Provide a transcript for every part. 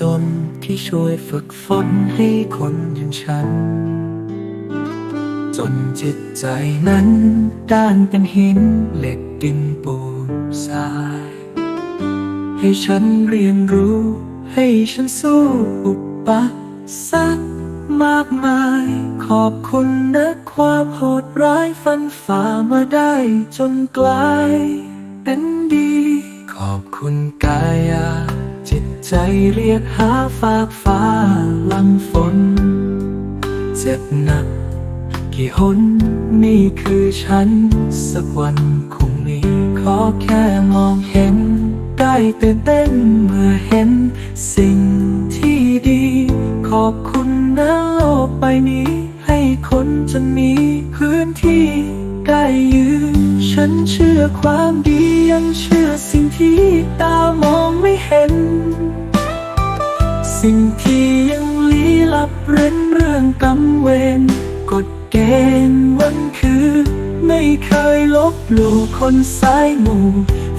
จนที่ช่วยฝึกฝนให้คนอย่างฉัน จนจิตใจนั้นด้านเป็นหินเหล็กดินปูนทราย ให้ฉันเรียนรู้ ให้ฉันสู้อุปสรรคมากมาย ขอบคุณนะความโหดร้ายฟันฝ่ามาได้จนกลาย เป็นดี ขอบคุณกายา จิตใจเรียกหาฝากฟ้าลังฝน เจ็บหนัก กี่หนนี่คือฉัน สักวันคงมีขอแค่มองเห็น ได้ตื่นเต้นเมื่อเห็น สิ่งที่ดี ขอบคุณนะโลกใบนี้ ให้คนจะมีพื้นที่ได้ยืน ฉันเชื่อความดียังเชื่อ ที่ตามองไม่เห็น สิ่งที่ยังลี้ลับเร้นเรื่องกรรมเวรกฎเกณฑ์วันคือ ไม่เคยลบหลู่คนสายหมู่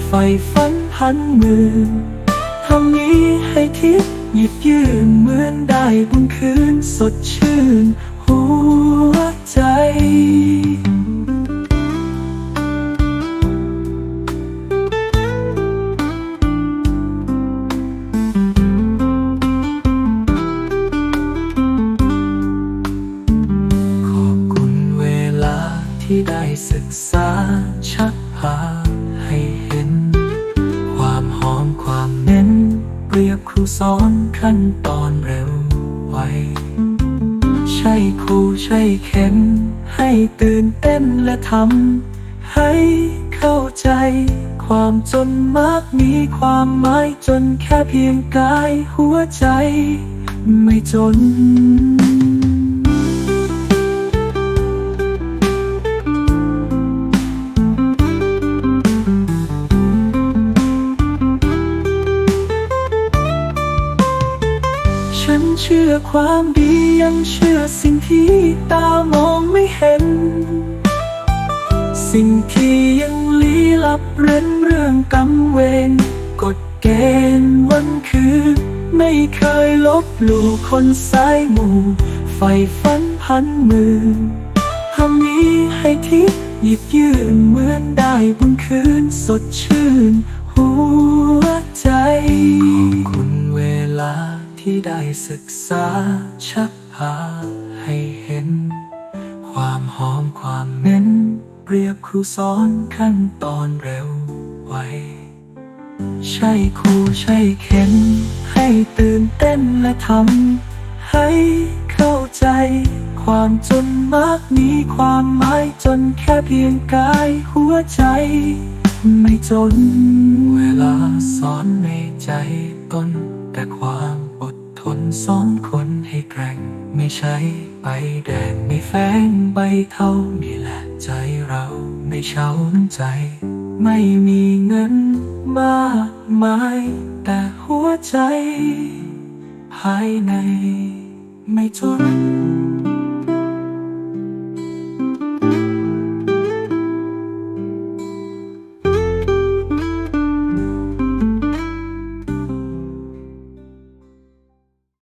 ไฟฝันพันมือทำนี้ให้ทิพย์หยิบยื่นเหมือนได้บุญคืนสดชื่น หัวใจ สอนขั้นตอนเร็วไว ใช่ครูใช่เข็ม ให้ตื่นเต้นและทำให้เข้าใจ ความจนมากมีความหมายจนแค่เพียงกายหัวใจ ไม่จน ฉันเชื่อความดียังเชื่อสิ่งที่ตามองไม่เห็น สิ่งที่ยังลี้ลับเร้นเรื่องกรรมเวรกฎเกณฑ์วันคือไม่เคยลบหลู่คนสายหมู่ไฟฝันพันมือทำนี้ให้ทิพย์หยิบยื่นเหมือนได้บุญคืนสดชื่น หัวใจ ที่ได้ศึกษาชักพาให้เห็น ความหอมความเน้น เปรียบครูสอนขั้นตอนเร็วไวใช่ครูใช่เข็น ให้ตื่นเต้นและทำให้เข้าใจ ความจนมากมีความหมายจนแค่เพียงกายหัวใจ ไม่จน เวลาสอนในใจต้นแต่ความ สอนคนให้แกร่ง ไม่ใช่ใบแดงไม่แฝงใบเท่านี่แหละใจเราไม่เช้าใจ ไม่มีเงินมากมาย แต่หัวใจ ภายในไม่จน